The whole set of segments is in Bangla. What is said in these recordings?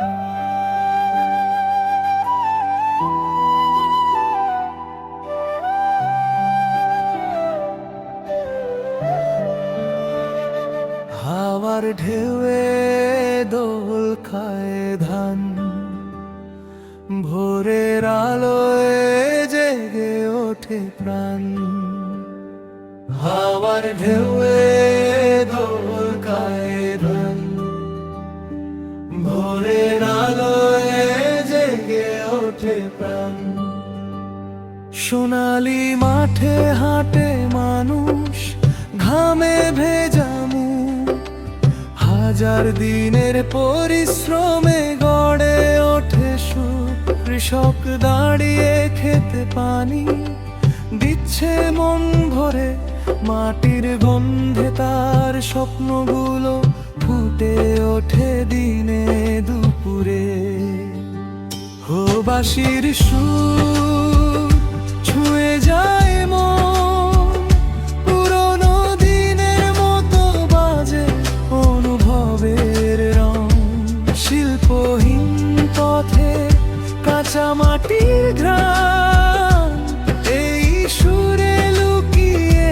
হাওয়ার ঢেউয়ে দোল খায় ধান। ভোরের আলোয় জেগে ওঠে প্রাণ। হাওয়ার ঢেউয়ে ওঠে প্রাণ। সোনালি মাঠে হাঁটে মানুষ, ঘামে ভেজামু হাজার দিনের পরিশ্রমে গড়ে ওঠে সুখ। কৃষক দাঁড়িয়ে খেতে পানি দিচ্ছে মন ভরে। মাটির গন্ধে তার স্বপ্নগুলো ফুটে ওঠে দিনে দুপুরে। বাঁশির সুর ছুঁয়ে যায় মন। পুরোনো দিনের মতো বাজে অনুভবের রং। শিল্পহীন পথে কাঁচা মাটির ঘ্রাণ। এই সুরে লুকিয়ে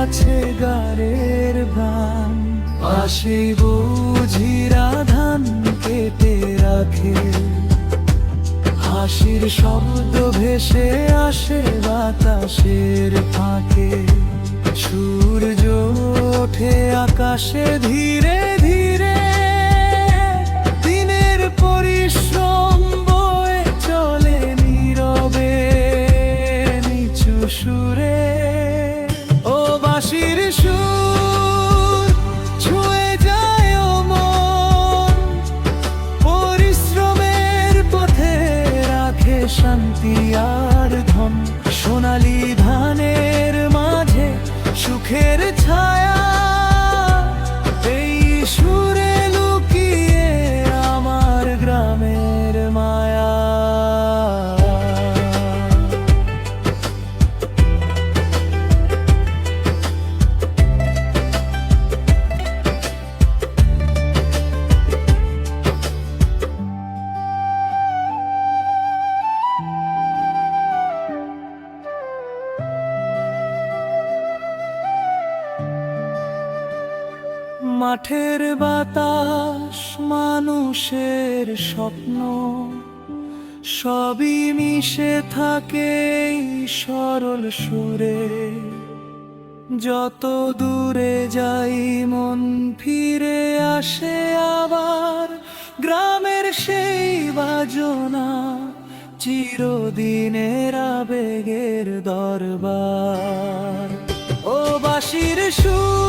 আছে গারের ভান হাসির শব্দ ভেসে আসে বাতাসের ফাঁকে। সূর্য ওঠে আকাশে ধীরে ধীরে। দিনের পরিশ্রম বয়ে চলে নীরবে, নিচু সুরে। ও বাঁশির সুর শান্তি আর ধন। সোনালি ধানের মাঝে সুখের ছায়া মাঠের বাতাস, মানুষের স্বপ্ন। সবই মিশে থাকে সরল সুরে। যত দূরে যাই মন ফিরে আসে আবার, গ্রামের সেই বাজনা চিরদিনের আবেগের দরবার। ও বাসির সুর